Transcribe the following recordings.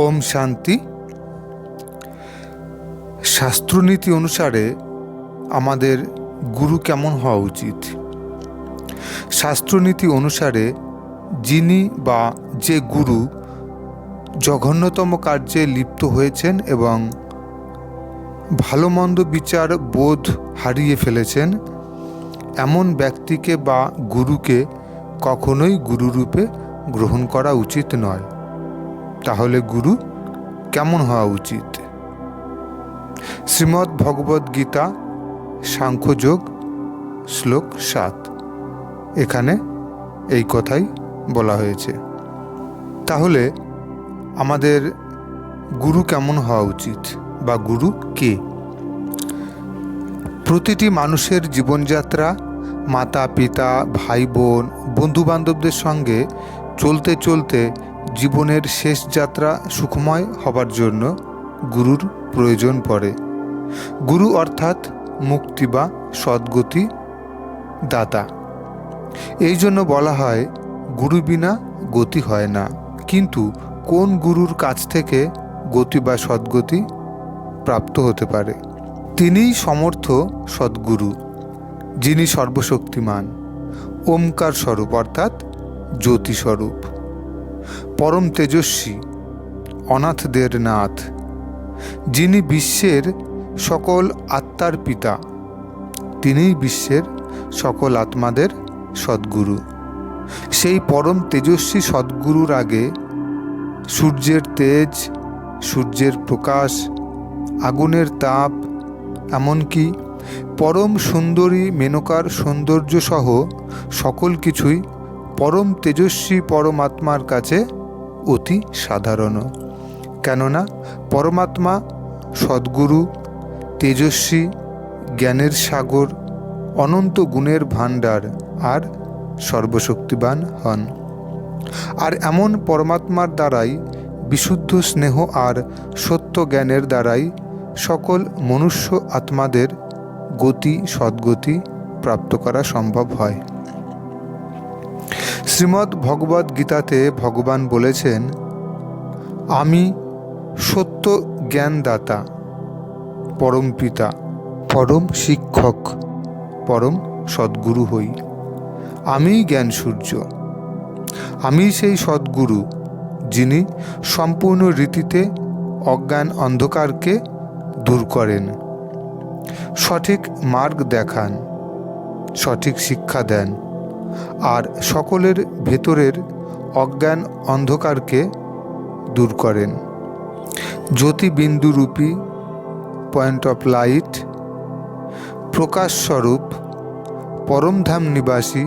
ওম শান্তি। শাস্ত্রনীতি অনুসারে আমাদের গুরু কেমন হওয়া উচিত? শাস্ত্রনীতি অনুসারে যিনি বা যে গুরু জঘন্যতম কার্যে লিপ্ত হয়েছেন এবং ভালো মন্দ বিচার, বোধ হারিয়ে ফেলেছেন, এমন ব্যক্তিকে বা গুরুকে কখনোই গুরুরূপে গ্রহণ করা উচিত নয়। তাহলে গুরু, কেমন হওয়া উচিত? শ্রীমদ্ ভগবদ গীতা সাংখ্যযোগ শ্লোক সাত। এখানে এই কথাই বলা হয়েছে। তাহলে আমাদের গুরু কেমন হওয়া উচিত বা গুরু কে? প্রতিটি মানুষের জীবনযাত্রা মাতা পিতা ভাই বোন বন্ধু বান্ধবদের সঙ্গে চলতে চলতে জীবনের শেষ যাত্রা সুখময় হবার জন্য গুরুর প্রয়োজন পড়ে। গুরু অর্থাৎ মুক্তি বা সদ্গতি দাতা। এই জন্য বলা হয়, গুরু বিনা গতি হয় না। কিন্তু কোন গুরুর কাছ থেকে গতি বা সদ্গতি প্রাপ্ত হতে পারে? তিনিই সমর্থ সদ্গুরু, যিনি সর্বশক্তিমান। ওমকার স্বরূপ অর্থাৎ জ্যোতি স্বরূপ পরম তেজস্বী অনাথদের নাথ যিনি বিশ্বের সকল আত্মার পিতা, তিনিই বিশ্বের সকল আত্মাদের সদ্গুরু। সেই পরম তেজস্বী সদ্গুরুর আগে সূর্যের তেজ, সূর্যের প্রকাশ, আগুনের তাপ, এমনকি পরম সুন্দরী মেনকার সৌন্দর্য সহ সকল কিছুই পরম তেজস্বী পরমাত্মার কাছে অতি সাধারণ। কেননা পরমাত্মা সদ্গুরু, তেজস্বী, জ্ঞানের সাগর, অনন্ত গুণের ভাণ্ডার আর সর্বশক্তিবান হন। আর এমন পরমাত্মার দ্বারাই, বিশুদ্ধ স্নেহ আর সত্য জ্ঞানের দ্বারাই সকল মনুষ্য আত্মাদের গতি সদ্গতি প্রাপ্ত করা সম্ভব হয়। শ্রীমদ্ ভগবদ গীতাতে ভগবান বলেছেন, আমি সত্য জ্ঞানদাতা, পরম পিতা, পরম শিক্ষক, পরম সদ্গুরু হই। আমিই জ্ঞান সূর্য। আমি সেই সদ্গুরু, যিনি সম্পূর্ণ রীতিতে অজ্ঞান অন্ধকারকে দূর করেন। সঠিক মার্গ দেখান, সঠিক শিক্ষা দেন আর সকলের ভেতরের অজ্ঞান অন্ধকারকে দূর করেন। জ্যোতিবিন্দুরূপী পয়েন্ট অফ লাইট প্রকাশস্বরূপ, পরমধাম নিবাসী,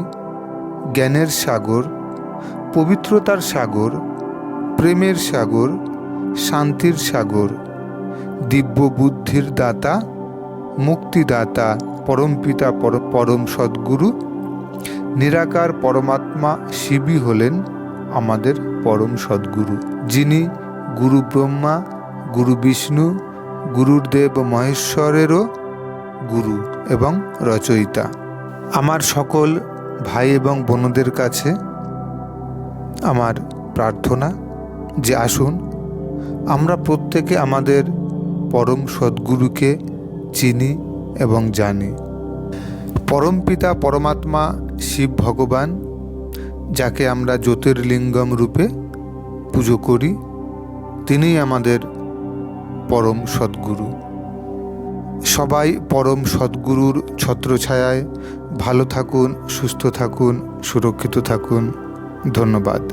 জ্ঞানের সাগর, পবিত্রতার সাগর, প্রেমের সাগর, শান্তির সাগর দিব্য বুদ্ধির দাতা, মুক্তিদাতা, পরমপিতা, পর, পরম সদ্গুরু নিরাকার পরমাত্মা শিবই হলেন আমাদের পরম সদ্গুরু, যিনি গুরু ব্রহ্মা, গুরু বিষ্ণু গুরুদেব মহেশ্বরেরও গুরু এবং রচয়িতা। আমার সকল ভাই এবং বোনদের কাছে আমার প্রার্থনা যে আসুন, আমরা প্রত্যেকে আমাদের পরম সদ্গুরুকে চিনি এবং জানি। পরমপিতা পরমাত্মা শিব ভগবান, যাকে আমরা জ্যোতির্লিঙ্গম রূপে পুজো করি তিনি আমাদের পরম সদ্গুরু। সবাই পরম সদ্গুরুর ছত্রছায়ায় ভালো থাকুন, সুস্থ থাকুন, সুরক্ষিত থাকুন। ধন্যবাদ।